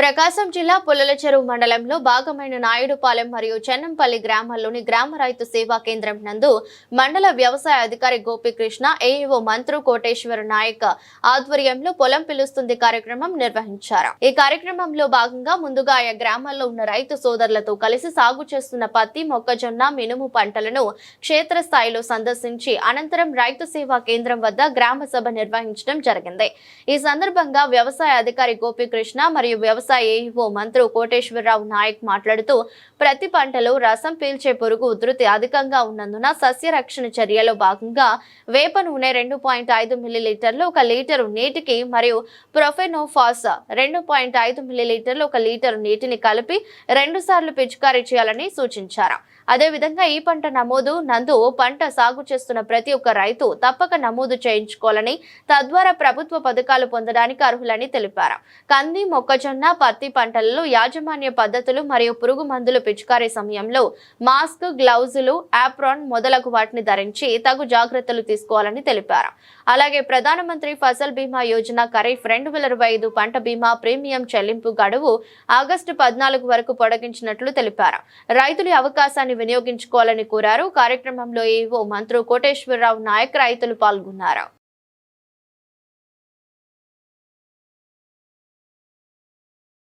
ప్రకాశం జిల్లా పుల్లల చెరువు మండలంలో భాగమైన నాయుడుపాలెం మరియు చెన్నంపల్లి గ్రామాల్లోని గ్రామ రైతు సేవా కేంద్రం నందు మండల వ్యవసాయ అధికారి గోపికృష్ణ ఏఈఓ మంత్రు కోటేశ్వర నాయక్ ఆధ్వర్యంలో పొలం పిలుస్తుంది కార్యక్రమం నిర్వహించారు. ఈ కార్యక్రమంలో భాగంగా ముందుగా ఆయా గ్రామాల్లో ఉన్న రైతు సోదరులతో కలిసి సాగు చేస్తున్న పత్తి మొక్కజొన్న మినుము పంటలను క్షేత్రస్థాయిలో సందర్శించి అనంతరం రైతు సేవా కేంద్రం వద్ద గ్రామ సభ నిర్వహించడం జరిగింది. ఈ సందర్భంగా వ్యవసాయ అధికారి గోపికృష్ణ మరియు వ్యవసాయ ఏఈఓ మంత్రి కోటేశ్వరరావు నాయక్ మాట్లాడుతూ ప్రతి పంటలో రసం పీల్చే పురుగు ఉధృతి అధికంగా ఉన్నందున సస్య రక్షణ చర్యలో భాగంగా వేప నూనె రెండు పాయింట్ ఐదు మిల్లీలీటర్లు ఒక లీటరు నీటికి మరియు ప్రొఫెనోఫాస్ రెండు పాయింట్ ఐదు మిల్లీలీటర్లు ఒక లీటరు నీటిని కలిపి రెండు సార్లు పిచికారీ చేయాలని సూచించారు. అదేవిధంగా ఈ పంట నమోదు నందు పంట సాగు చేస్తున్న ప్రతి ఒక్క రైతు తప్పక నమోదు చేయించుకోవాలని తద్వారా ప్రభుత్వ పథకాలు పొందడానికి అర్హులని తెలిపారు. కంది మొక్కజొన్న పత్తి పంటలలో యాజమాన్య పద్ధతులు మరియు పురుగు మందులు పిచికారీ సమయంలో మాస్క్ గ్లౌజులు ఆప్రాన్ మొదలగు వాటిని ధరించి తగు జాగ్రత్తలు తీసుకోవాలని తెలిపారు. అలాగే ప్రధానమంత్రి ఫసల్ బీమా యోజన ఖరీఫ్ రెండు వేల ఇరవై ఐదు పంట బీమా ప్రీమియం చెల్లింపు గడువు ఆగస్టు పద్నాలుగు వరకు పొడిగించినట్లు తెలిపారు. రైతులు అవకాశాన్ని వినియోగించుకోవాలని కోరారు. కార్యక్రమంలో ఏవో మంత్రి కోటేశ్వరరావు నాయక్ రైతులు పాల్గొన్నారు.